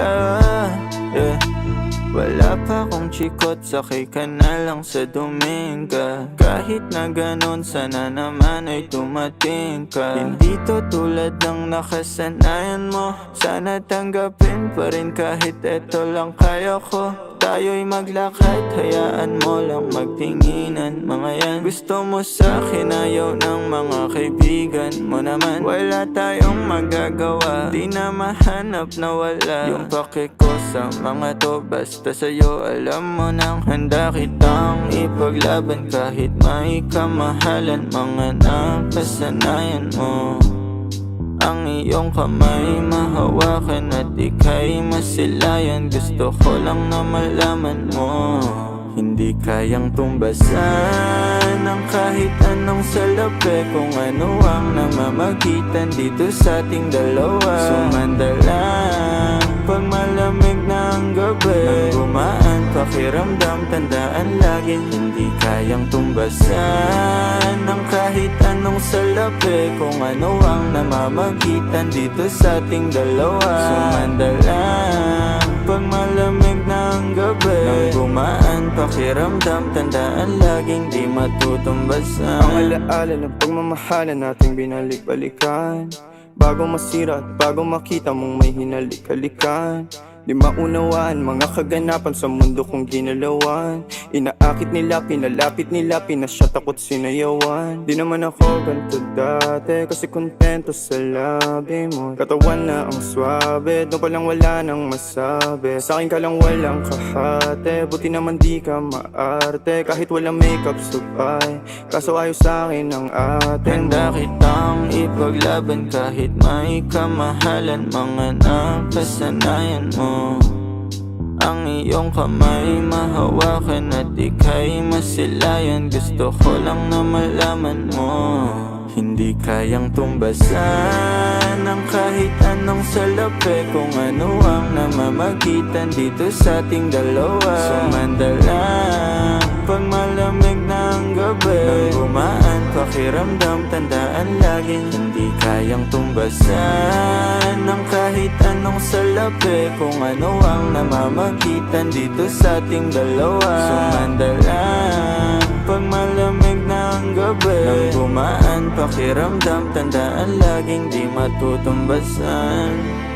love Yeah Wala pa akong chikot, sakay ka na lang sa Dominga. Kahit na ganun, sana naman ay dumating ka. Hindi to tulad ng nakasanayan mo Sana tanggapin pa rin kahit eto lang kaya ko Tayo'y maglakad, hayaan mo lang magtinginan Mga yan, gusto mo sa akin, ayaw ng mga kaibigan mo naman. Wala tayong magagawa, di na mahanap na wala. Yung pake ko sa mga to, basta sa'yo Alam mo nang handa kitang ipaglaban. Kahit may kamahalan, mga nakasanayan mo iyong kamay mahawakan at ika'y masilayan. Gusto ko lang na malaman mo Hindi kayang tumbasan ng kahit anong salapi. Kung ano ang namamagitan dito sa ating dalawa. Sumanda lang pag malamig na ang gabi. Nang gumaan pakiramdam tandaan laging Hindi kayang tumbasan ng kahit anong salapi. Kung ano ang namamagitan dito sa ating dalawa. Sumanda lang pag malamig ang gabi. Nang gumaan pakiramdam tandaan laging di matutumbasan. Ang alaala ng pagmamahalan nating binalik-balikan. Bago masira at bago makita mong may hinalik-halikan Di maunawaan mga kaganapan sa mundo kong ginalawan. Inaakit nila, pinalapit nila, pinasyat ako't sinayawan. Di naman ako ganito dati kasi kontento sa labi mo. Katawan na ang swabe, doon pa lang wala nang masabi. Sa akin ka lang walang kahate, buti naman di ka maarte. Kahit walang makeup sabay, kaso ayos sa akin ang atin Handa kitang ipaglaban kahit may kamahalan? Mga nakasanayan mo Ang iyong kamay mahawakan at ika'y masilayan. Gusto ko lang na malaman mo Hindi kayang tumbasan ng kahit anong salapi Kung ano ang namamagitan dito sa ating dalawa. Sumanda lang pag malamig na ang gabi. Nang gumaan pakiramdam tandaan laging Hindi kayang tumbasan kahit anong salapi Kung ano ang namamagitan dito sa ating dalawa. Sumanda lang pag malamig na ang gabi. Nang gumaan pakiramdam tandaan laging di matutumbasan